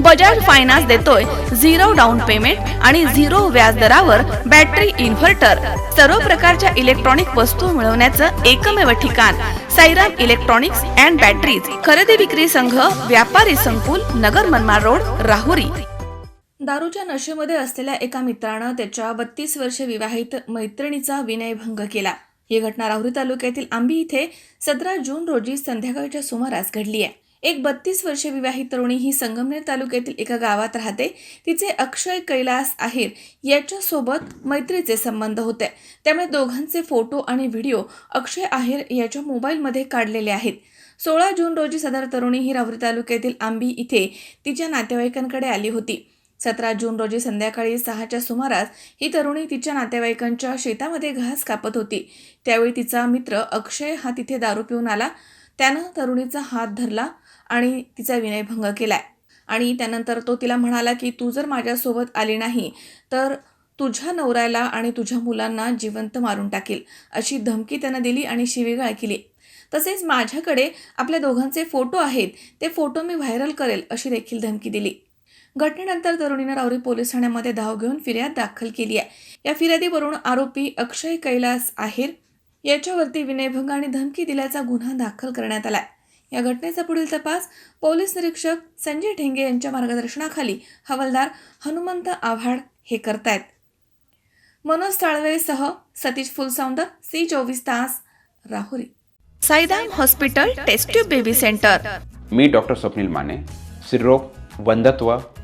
Bajaj finance देतोय. Zero down payment आणि zero व्याजदरावर बॅटरी इन्व्हर्टर. सर्व प्रकारच्या इलेक्ट्रॉनिक वस्तू मिळवण्याचं एकमेव ठिकाण. Sairam electronics and batteries. खरेदी विक्री संघ व्यापारी संकुल नगर मनमाड रोड राहुरी. दारूच्या नशेमध्ये असलेल्या एका मित्रानं त्याच्या बत्तीस वर्ष विवाहित मैत्रिणीचा विनयभंग केला. ही घटना राहुरी तालुक्यातील आंबी इथे सतरा जून रोजी संध्याकाळच्या सुमारास घडली आहे. एक बत्तीस वर्षे विवाहित तरुणी ही संगमनेर तालुक्यातील एका गावात राहते. तिचे अक्षय कैलास आहेर याच्यासोबत मैत्रीचे संबंध होते. त्यामुळे दोघांचे फोटो आणि व्हिडिओ अक्षय आहेर याच्या मोबाईलमध्ये काढलेले आहेत. सोळा जून रोजी सदर तरुणी ही रावरी तालुक्यातील आंबी इथे तिच्या नातेवाईकांकडे आली होती. सतरा जून रोजी संध्याकाळी सहाच्या सुमारास ही तरुणी तिच्या नातेवाईकांच्या शेतामध्ये घास कापत होती. त्यावेळी तिचा मित्र अक्षय हा तिथे दारू पिऊन आला. त्यानं तरुणीचा हात धरला आणि तिचा विनयभंग केलाय. आणि त्यानंतर तो तिला म्हणाला की तू जर माझ्यासोबत आली नाही तर तुझ्या नवऱ्याला आणि तुझ्या मुलांना जिवंत मारून टाकेल अशी धमकी त्यानं दिली आणि शिवीगाळ केली. तसेच माझ्याकडे आपल्या दोघांचे फोटो आहेत ते फोटो मी व्हायरल करेल अशी देखील धमकी दिली. घटनेनंतर तरुणीनं रावरी पोलीस ठाण्यामध्ये धाव घेऊन फिर्याद दाखल केली आहे. या फिर्यादीवरून आरोपी अक्षय कैलास आहेर याच्यावरती विनयभंग आणि धमकी दिल्याचा गुन्हा दाखल करण्यात आलाय. या घटनेचा पुढील तपास पोलीस निरीक्षक संजय ठेंगे यांच्या मार्गदर्शनाखाली हवालदार हनुमंत आव्हाड हे करतायत. मनोज साळवेसह सतीश फुलसौंदर सी चोवीस तास Rahuri. Saidam hospital test tube baby centre. मी डॉक्टर स्वप्नील माने स्त्रीरोग वंधत्व